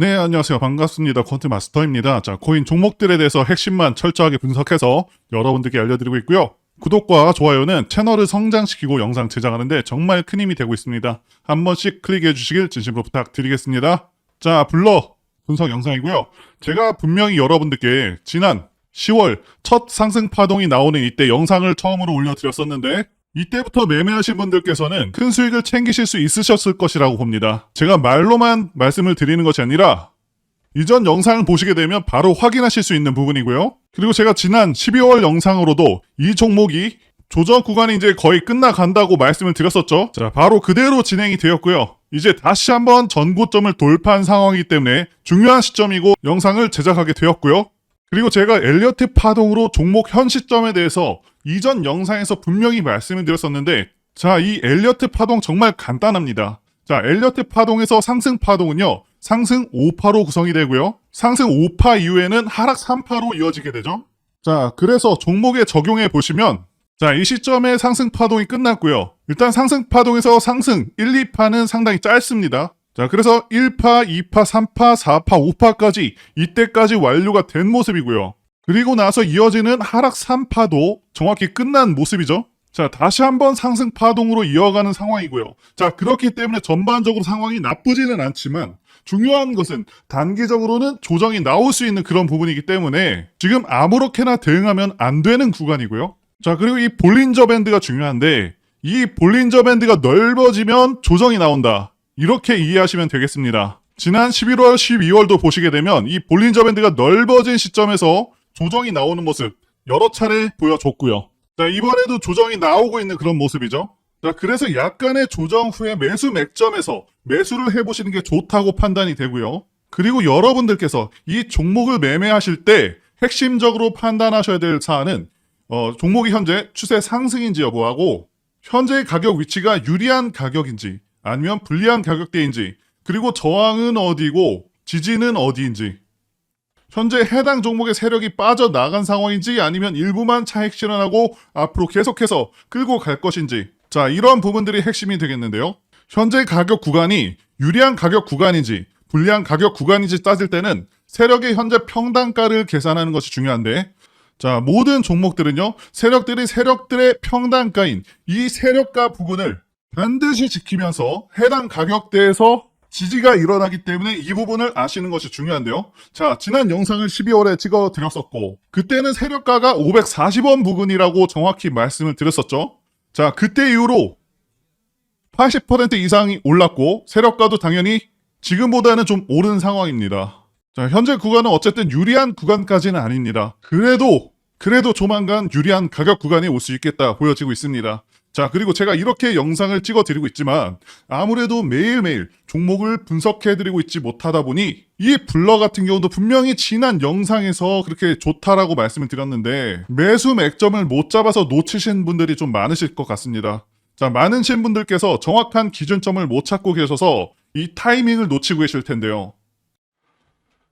네, 안녕하세요. 반갑습니다. 콘트 마스터입니다. 자, 코인 종목들에 대해서 핵심만 철저하게 분석해서 여러분들께 알려드리고 있고요. 구독과 좋아요는 채널을 성장시키고 영상 제작하는데 정말 큰 힘이 되고 있습니다. 한 번씩 클릭해 주시길 진심으로 부탁드리겠습니다. 자, 블러 분석 영상이고요. 제가 분명히 여러분들께 지난 10월 첫 상승 파동이 나오는 이때 영상을 처음으로 올려드렸었는데 이때부터 매매하신 분들께서는 큰 수익을 챙기실 수 있으셨을 것이라고 봅니다. 제가 말로만 말씀을 드리는 것이 아니라 이전 영상을 보시게 되면 바로 확인하실 수 있는 부분이고요. 그리고 제가 지난 12월 영상으로도 이 종목이 조정 구간이 이제 거의 끝나간다고 말씀을 드렸었죠. 자, 바로 그대로 진행이 되었고요. 이제 다시 한번 전고점을 돌파한 상황이기 때문에 중요한 시점이고 영상을 제작하게 되었고요. 그리고 제가 엘리어트 파동으로 종목 현 시점에 대해서 이전 영상에서 분명히 말씀을 드렸었는데 자, 이 엘리어트 파동 정말 간단합니다. 자, 엘리어트 파동에서 상승 파동은요. 상승 5파로 구성이 되고요. 상승 5파 이후에는 하락 3파로 이어지게 되죠. 자, 그래서 종목에 적용해 보시면 자, 이 시점에 상승 파동이 끝났고요. 일단 상승 파동에서 상승 1, 2파는 상당히 짧습니다. 자, 그래서 1파, 2파, 3파, 4파, 5파까지 이때까지 완료가 된 모습이고요. 그리고 나서 이어지는 하락 3파도 정확히 끝난 모습이죠. 자, 다시 한번 상승 파동으로 이어가는 상황이고요. 자, 그렇기 때문에 전반적으로 상황이 나쁘지는 않지만 중요한 것은 단기적으로는 조정이 나올 수 있는 그런 부분이기 때문에 지금 아무렇게나 대응하면 안 되는 구간이고요. 자, 그리고 이 볼린저 밴드가 중요한데 이 볼린저 밴드가 넓어지면 조정이 나온다. 이렇게 이해하시면 되겠습니다. 지난 11월, 12월도 보시게 되면 이 볼린저 밴드가 넓어진 시점에서 조정이 나오는 모습 여러 차례 보여줬고요. 자, 이번에도 조정이 나오고 있는 그런 모습이죠. 자, 그래서 약간의 조정 후에 매수 맥점에서 매수를 해보시는 게 좋다고 판단이 되고요. 그리고 여러분들께서 이 종목을 매매하실 때 핵심적으로 판단하셔야 될 사안은 어, 종목이 현재 추세 상승인지 여부하고 현재의 가격 위치가 유리한 가격인지 아니면 불리한 가격대인지 그리고 저항은 어디고 지지는 어디인지. 현재 해당 종목의 세력이 빠져나간 상황인지 아니면 일부만 차익 실현하고 앞으로 계속해서 끌고 갈 것인지. 자 이러한 부분들이 핵심이 되겠는데요. 현재 가격 구간이 유리한 가격 구간인지 불리한 가격 구간인지 따질 때는 세력의 현재 평단가를 계산하는 것이 중요한데 자 모든 종목들은요 세력들이 세력들의 평단가인 이 세력가 부분을 반드시 지키면서 해당 가격대에서 지지가 일어나기 때문에 이 부분을 아시는 것이 중요한데요. 자, 지난 영상을 12월에 찍어 드렸었고, 그때는 세력가가 540원 부근이라고 정확히 말씀을 드렸었죠. 자, 그때 이후로 80% 이상이 올랐고, 세력가도 당연히 지금보다는 좀 오른 상황입니다. 자, 현재 구간은 어쨌든 유리한 구간까지는 아닙니다. 그래도, 그래도 조만간 유리한 가격 구간이 올 수 있겠다 보여지고 있습니다. 자, 그리고 제가 이렇게 영상을 찍어 드리고 있지만 아무래도 매일매일 종목을 분석해 드리고 있지 못하다 보니 이 블러 같은 경우도 분명히 지난 영상에서 그렇게 좋다라고 말씀을 드렸는데 매수 맥점을 못 잡아서 놓치신 분들이 좀 많으실 것 같습니다. 자, 많으신 분들께서 정확한 기준점을 못 찾고 계셔서 이 타이밍을 놓치고 계실 텐데요.